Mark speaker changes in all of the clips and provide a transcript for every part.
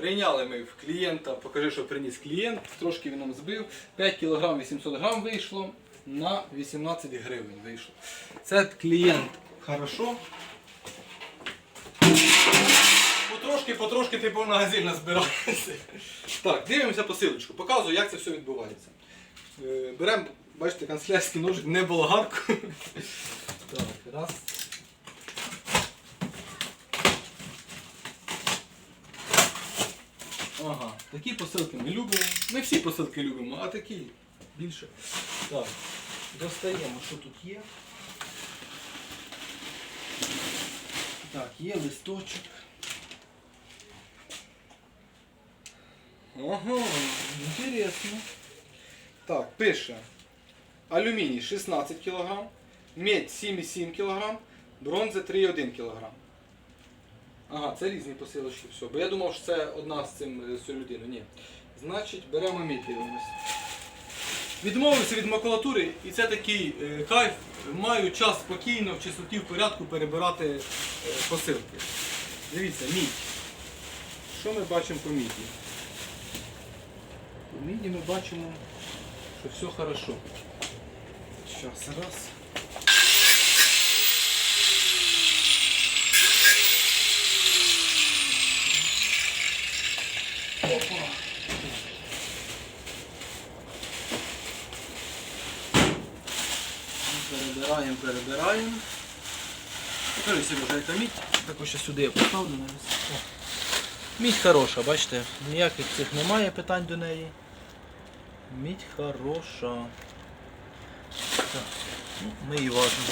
Speaker 1: Прийняли ми в клієнта, покажи, що приніс клієнт, трошки він нам збив. 5 кг 800 грам вийшло на 18 гривень вийшло. Це клієнт хорошо. Потрошки, потрошки ти по магазин назбираєшся. Так, дивимося посилочку. Показую, як це все відбувається. Е, Беремо, бачите, канцелярський ножик, не болгарку. Так, раз. Ага, такі посилки ми любимо. Ми всі посилки любимо, а такі більше. Так, достаємо, що тут є. Так, є листочок. Ага, інтересно. Так, пише. Алюміній 16 кг, медь 7,7 кг, бронза 3,1 кг. Ага, це різні посилочки, все. Бо я думав, що це одна з цим е, людиною. Ні. Значить, беремо медь дивимось. Відмовився від макулатури, і це такий е, кайф. Маю час спокійно, в чистоті, в порядку перебирати е, посилки. Дивіться, мідь. Що ми бачимо по міді? По міді ми бачимо, що все хорошо. Зараз, раз. Опа. Перебираємо, перебираємо. Покажи Сережа, яка мідь. Також сюди я поставлю навіть. Мідь хороша, бачите, ніяких цих немає питань до неї. Мідь хороша. Так, ну, ми її важимо.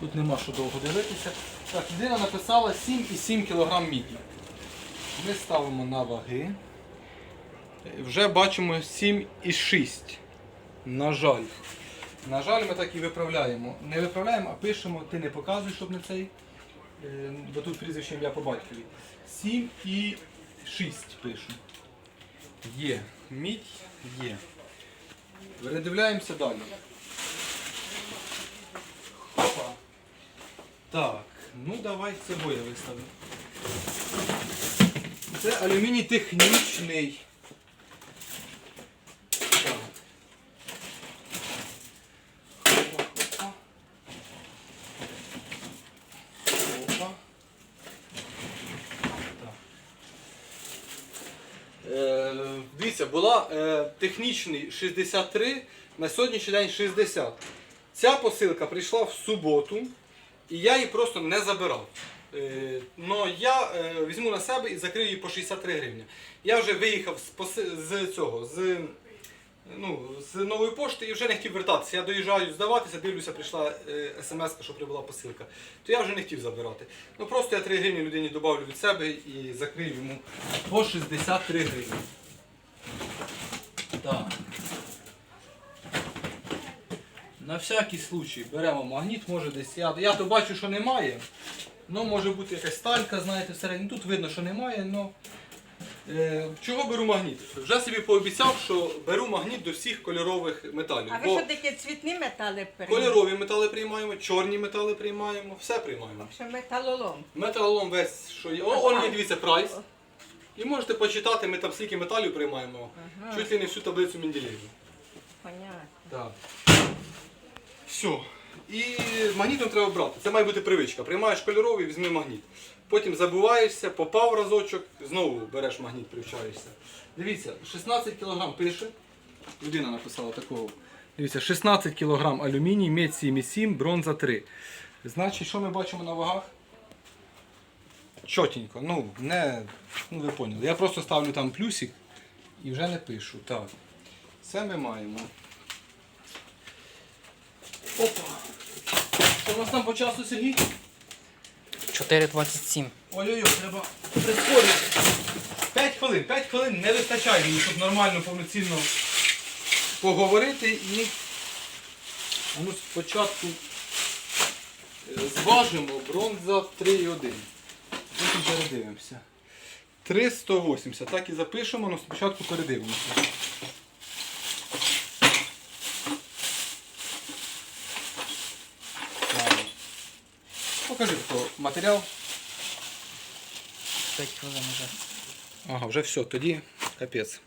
Speaker 1: Тут нема що довго дивитися. Так, людина написала 7,7 кг міді. Ми ставимо на ваги. Вже бачимо 7,6. На жаль. На жаль, ми так і виправляємо. Не виправляємо, а пишемо, ти не показуй, щоб не цей. е, Бо тут прізвище ім'я по батькові. 7 і 6 пишу. Є. Мідь є. Передивляємося далі. Хопа. Так, ну давай цього я виставлю. Це алюміній технічний. Так. Хопа, хопа. Хопа. Так. Е, дивіться, була е, технічний 63, на сьогоднішній день 60. Ця посилка прийшла в суботу, і я її просто не забирав. Е, я е, візьму на себе і закрию її по 63 гривні. Я вже виїхав з, поси- з цього, з, ну, з нової пошти і вже не хотів вертатися. Я доїжджаю здаватися, дивлюся, прийшла е, смс, що прибула посилка. То я вже не хотів забирати. Ну просто я 3 гривні людині додавлю від себе і закрию йому по 63 гривні. На всякий случай беремо магніт, може десь. Я, я то бачу, що немає. Ну, може бути якась сталька, знаєте, всередині. Тут видно, що немає, але. Е, чого беру магніт? Вже собі пообіцяв, що беру магніт до всіх кольорових металів.
Speaker 2: А ви
Speaker 1: Бо
Speaker 2: що такі цвітні метали переймаєте?
Speaker 1: кольорові метали приймаємо, чорні метали приймаємо, все приймаємо.
Speaker 2: Що металолом.
Speaker 1: Металолом весь, що є. О, он є, дивіться, прайс. І можете почитати, ми там скільки металів приймаємо. Чуть ли не всю таблицю Менделєєва.
Speaker 2: Понятно.
Speaker 1: Так. Все. І магнітом треба брати. Це має бути привичка. Приймаєш кольоровий, візьми магніт. Потім забуваєшся, попав разочок, знову береш магніт, привчаєшся. Дивіться, 16 кг пише. Людина написала такого. Дивіться, 16 кг алюміній, медь 7,7, бронза 3. Значить, що ми бачимо на вагах? Чотенько, ну, не, ну ви поняли. Я просто ставлю там плюсик і вже не пишу. Так. Це ми маємо. Опа. Що у нас там по часу, Сергій?
Speaker 3: 4.27.
Speaker 1: Ой-ой-ой, треба прискорити. 5 хвилин, 5 хвилин не вистачає мені, щоб нормально, повноцінно поговорити і ну, спочатку е, зважимо бронза 3,1. Потім передивимося. 380. Так і запишемо, але спочатку передивимося. Так. Покажи хто матеріал.
Speaker 3: 5 хвилин вже.
Speaker 1: Ага, вже все, тоді капець.